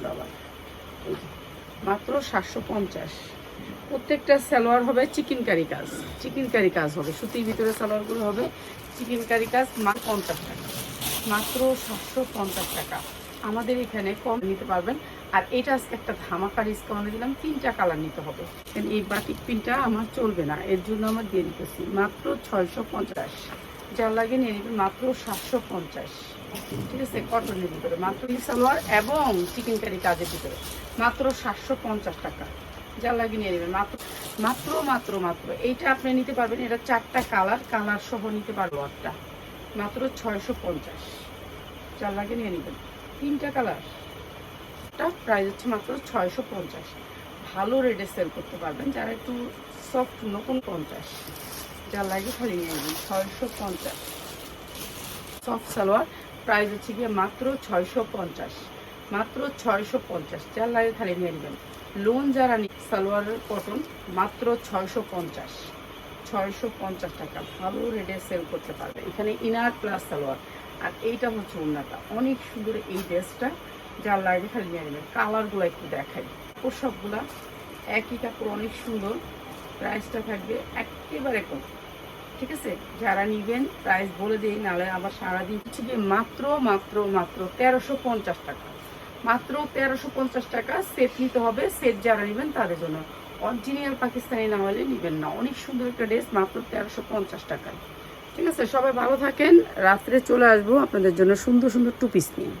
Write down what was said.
দেখুন এই মাত্র সাতশো পঞ্চাশ। প্রত্যেকটা সালোয়ার হবে চিকেন কারি কাজ। চিকেন কারি কাজ হবে। সুতির ভিতরে সালোয়ারগুলো হবে চিকেন কারি কাজ মা পঞ্চাশ টাকা। মাত্র সাতশো পঞ্চাশ টাকা। আমাদের এখানে কম নিতে পারবেন। আর এটা একটা ধামাকা ডিসকাউন্টে দিলাম। তিনটা কালার নিতে হবে। এই বাটিক পিনটা আমার চলবে না। এর জন্য আমার দিয়ে দিতেছি মাত্র ছয়শো পঞ্চাশ। যা লাগে নিয়ে নেবেন মাত্র সাতশো পঞ্চাশ। ঠিক আছে? কটনের ভিতরে। মাত্র সালোয়ার এবং চিকেন কারি কাজের ভিতরে। মাত্র সাতশো পঞ্চাশ টাকা। যা লাগে নিয়ে নেবেন। মাত্র মাত্র মাত্র মাত্র। এইটা আপনি নিতে পারবেন। এটা চারটা কালার। কালার সহ নিতে পারব একটা মাত্র ছয়শো পঞ্চাশ। যা লাগে নিয়ে নেবেন। তিনটা কালার। প্রাইস হচ্ছে মাত্র ছয়শো পঞ্চাশ। ভালো রেটে সেল করতে পারবেন। যারা একটু সফট নতুন পঞ্চাশ। যা লাগে খালি নিয়ে নেবেন। ছয়শো পঞ্চাশ। সফট সালোয়ার। প্রাইস হচ্ছে গিয়ে মাত্র ছয়শো পঞ্চাশ। মাত্র ছয়শো পঞ্চাশ। যার লাগে খালি নিয়ে নেবেন। লোন যারা নি সালোয়ারের কটন মাত্র ছয়শো পঞ্চাশ। ছয়শো পঞ্চাশ টাকা। ভালো রেটে সেল করতে পারবে। এখানে ইনার প্লাস সালোয়ার। আর এইটা হচ্ছে ওনাটা অনেক সুন্দর এই ড্রেসটা। যার লাগে খালি নিয়ে নেবেন। কালারগুলো একটু দেখাই। সবগুলা একই কাপড়, অনেক সুন্দর। প্রাইসটা থাকবে একেবারে কম। ঠিক আছে? যারা নিবেন প্রাইস বলে দিই, নাহলে আবার সারাদিন হচ্ছে গিয়ে মাত্র মাত্র মাত্র তেরোশো পঞ্চাশ টাকা। মাত্র তেরোশো পঞ্চাশ টাকা সেট নিতে হবে। সেট যারা নেবেন, তাদের জন্য। অরিজিনাল পাকিস্তানি না হলে নেবেন না। অনেক সুন্দর একটা ড্রেস মাত্র তেরোশো পঞ্চাশ টাকায়। ঠিক আছে? সবাই ভালো থাকেন। রাত্রে চলে আসব আপনাদের জন্য সুন্দর সুন্দর টু পিস নিয়ে।